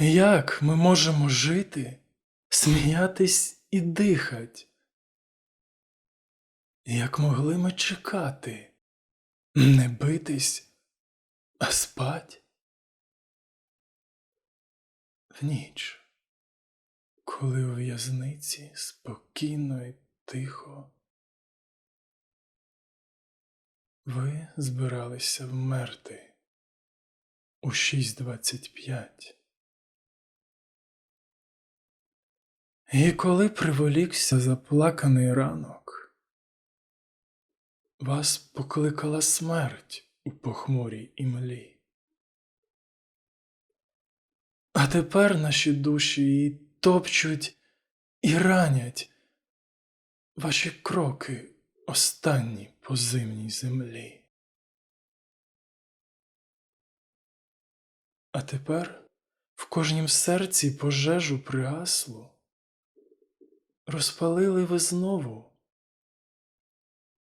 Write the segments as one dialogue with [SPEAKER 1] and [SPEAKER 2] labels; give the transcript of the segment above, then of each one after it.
[SPEAKER 1] Як ми можемо жити, сміятись і дихать? Як могли ми чекати, не битись, а спать? В ніч, коли у в'язниці спокійно і тихо, ви збиралися вмерти у 6.25. І коли приволікся заплаканий ранок, вас покликала смерть у похмурій імлі. А тепер наші душі її топчуть і ранять ваші кроки останні по зимній землі. А тепер в кожнім серці пожежу пригаслу, розпалили ви знову,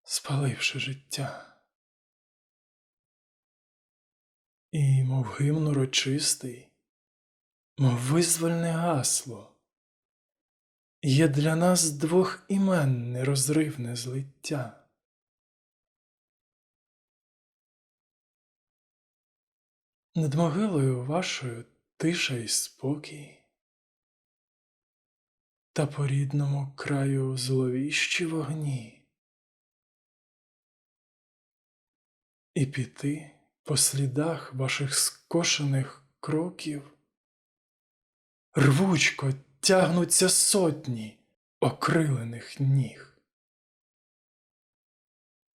[SPEAKER 1] спаливши життя. І, мов гимн урочистий, мов визвольне гасло, є для нас двох імен нерозривне злиття. Над могилою вашою тиша й спокій, та по рідному краю зловіщі вогні, і піти по слідах ваших скошених кроків, рвучко тягнуться сотні окрилених ніг.